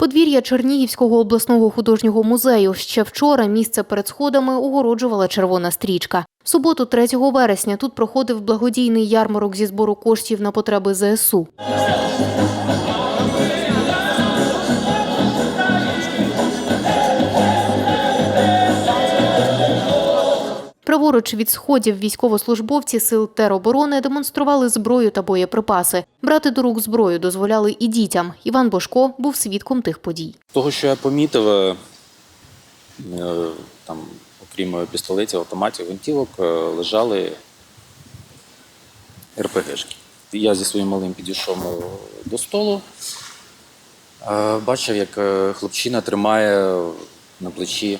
Подвір'я Чернігівського обласного художнього музею. Ще вчора місце перед сходами огороджувала червона стрічка. Суботу, 3 вересня, тут проходив благодійний ярмарок зі збору коштів на потреби ЗСУ. Праворуч від сходів військовослужбовці сил тероборони демонстрували зброю та боєприпаси. Брати до рук зброю дозволяли і дітям. Іван Бошко був свідком тих подій. Того, що я помітив, е, е, там, окрім пістолетів, автоматів, гвинтівок, е, лежали РПГшки. Я зі своїм малим підійшов е, до столу, е, бачив, як е, хлопчина тримає на плечі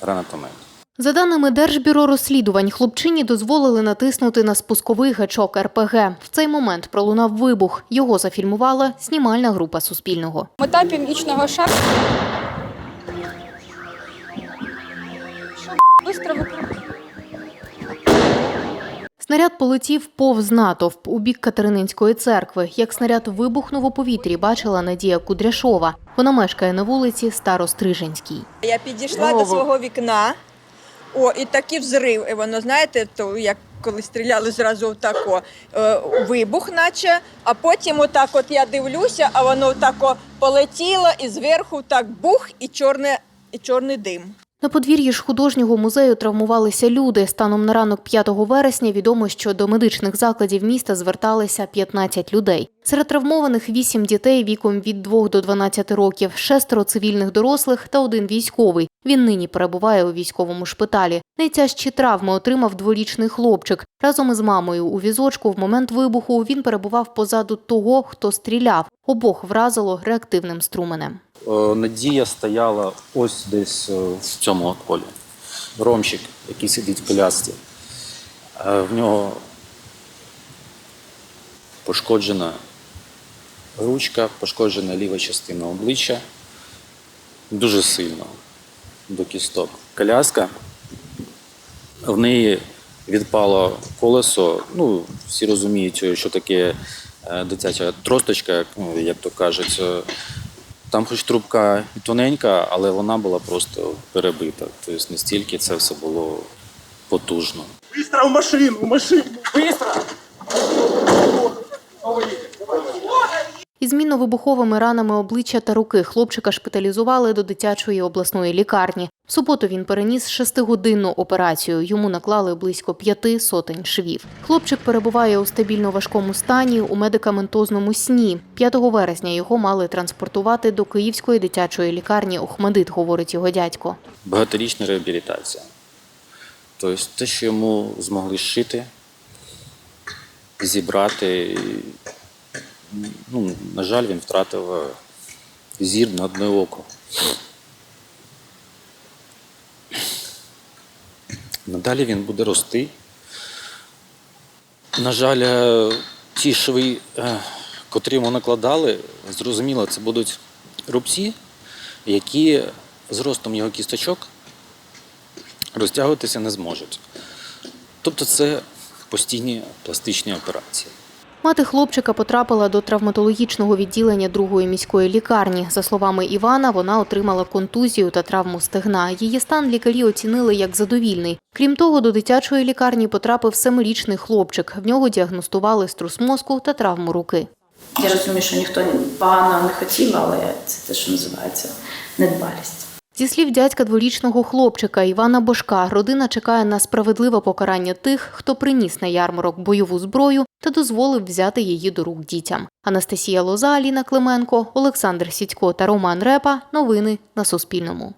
гранатомет. За даними Держбюро розслідувань, хлопчині дозволили натиснути на спусковий гачок РПГ. В цей момент пролунав вибух. Його зафільмувала знімальна група Суспільного. Мета північного. Що? Снаряд полетів повз натовп у бік Катерининської церкви. Як снаряд вибухнув у повітрі, бачила Надія Кудряшова. Вона мешкає на вулиці Старостриженській. Я підійшла до свого вікна, о, і такий взрив. І воно, знаєте, то як коли стріляли зразу отако, е, вибух, наче, а потім отак от я дивлюся, а воно отако полетіло і зверху так бух, і, чорне, і чорний дим. На подвір'ї ж художнього музею травмувалися люди. Станом на ранок 5 вересня відомо, що до медичних закладів міста зверталися 15 людей. Серед травмованих 8 дітей віком від 2 до 12 років, шестеро цивільних дорослих та один військовий. Він нині перебуває у військовому шпиталі. Найтяжчі травми отримав дворічний хлопчик. Разом із мамою у візочку в момент вибуху він перебував позаду того, хто стріляв. Обох вразило реактивним струменем. Е, Надія стояла ось десь е, в цьому полі. Ромчик, який сидить в колясці. Е, В нього пошкоджена ручка, пошкоджена ліва частина обличчя. Дуже сильно до кісток. Коляска, в неї відпало колесо. Ну, всі розуміють, що таке е, дитяча тросточка, як, ну, то кажуть. Там хоч трубка і тоненька, але вона була просто перебита. Тобто настільки це все було потужно. Быстро в машину, в машину, быстро! Із мінно-вибуховими ранами обличчя та руки хлопчика шпиталізували до дитячої обласної лікарні. В суботу він переніс шестигодинну операцію. Йому наклали близько п'яти сотень швів. Хлопчик перебуває у стабільно важкому стані у медикаментозному сні. 5 вересня його мали транспортувати до Київської дитячої лікарні Охмадит, говорить його дядько. Багаторічна реабілітація. Тобто те, що йому змогли зшити, зібрати. Ну, на жаль, він втратив е, зір на одне око. Надалі він буде рости. На жаль, е, ті шви, е, котрі йому накладали, зрозуміло, це будуть рубці, які з ростом його кісточок розтягуватися не зможуть. Тобто це постійні пластичні операції. Мати хлопчика потрапила до травматологічного відділення другої міської лікарні. За словами Івана, вона отримала контузію та травму стегна. Її стан лікарі оцінили як задовільний. Крім того, до дитячої лікарні потрапив семирічний хлопчик. В нього діагностували струс мозку та травму руки. Я розумію, що ніхто погано не хотів, але це те, що називається недбалість. Зі слів дядька дворічного хлопчика Івана Бошка, родина чекає на справедливе покарання тих, хто приніс на ярмарок бойову зброю та дозволив взяти її до рук дітям. Анастасія Лоза, Аліна Клименко, Олександр Сідько та Роман Репа. Новини на Суспільному.